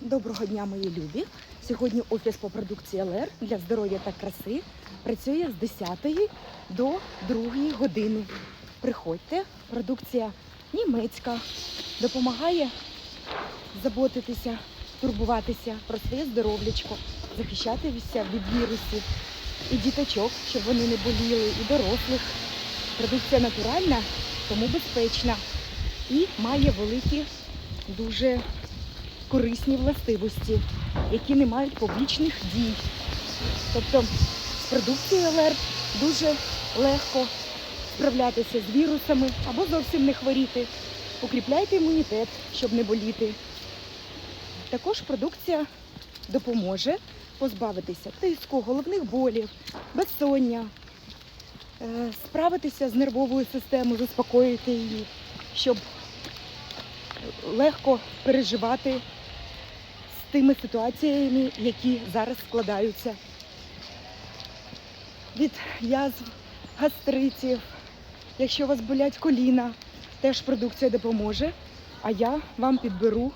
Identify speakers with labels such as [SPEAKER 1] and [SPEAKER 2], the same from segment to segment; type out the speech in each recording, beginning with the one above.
[SPEAKER 1] Доброго дня, мої любі. Сьогодні офіс по продукції ЛР для здоров'я та краси працює з 10 до 2 години. Приходьте, продукція німецька, допомагає заботитися, турбуватися про своє здоров'ячко, захищатися від вірусів і діточок, щоб вони не боліли, і дорослих. Продукція натуральна, тому безпечна і має великі, дуже корисні властивості, які не мають побічних дій. Тобто з продукцією ЛР дуже легко справлятися з вірусами або зовсім не хворіти. Укріпляйте імунітет, щоб не боліти. Також продукція допоможе позбавитися тиску, головних болів, безсоння, е, справитися з нервовою системою, заспокоїти її, щоб легко переживати тими ситуаціями, які зараз складаються. Від язв, гастритів, якщо у вас болять коліна, теж продукція допоможе. А я вам підберу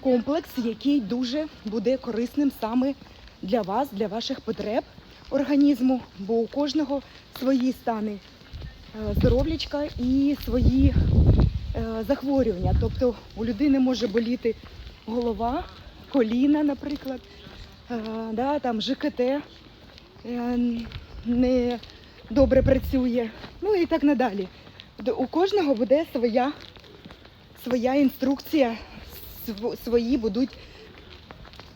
[SPEAKER 1] комплекс, який дуже буде корисним саме для вас, для ваших потреб організму, бо у кожного свої стани е, здоров'ячка і свої е, захворювання. Тобто у людини може боліти голова, коліна, наприклад, е, да, там ЖКТ е, не добре працює, ну і так надалі. У кожного буде своя, своя інструкція, свої будуть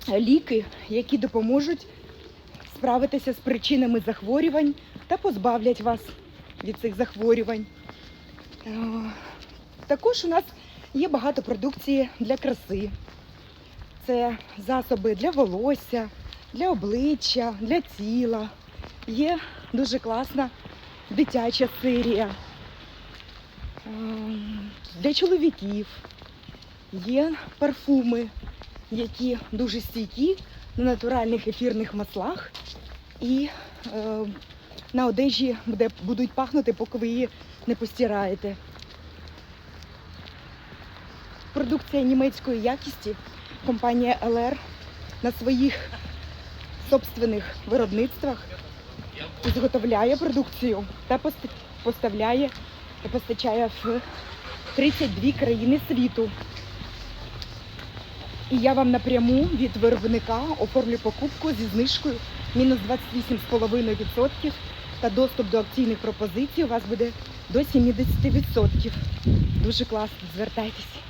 [SPEAKER 1] ліки, які допоможуть справитися з причинами захворювань та позбавлять вас від цих захворювань. Е, Також у нас є багато продукції для краси. Це засоби для волосся, для обличчя, для тіла. Є дуже класна дитяча серія ем, для чоловіків. Є парфуми, які дуже стійкі на натуральних ефірних маслах. І е, на одежі буде, будуть пахнути, поки ви її не постираєте. Продукція німецької якісті компанія LR на своїх собственних виробництвах зготовляє продукцію та пост- поставляє та постачає в 32 країни світу. І я вам напряму від виробника оформлю покупку зі знижкою мінус 28,5% та доступ до акційних пропозицій у вас буде до 70%. Дуже класно, звертайтеся.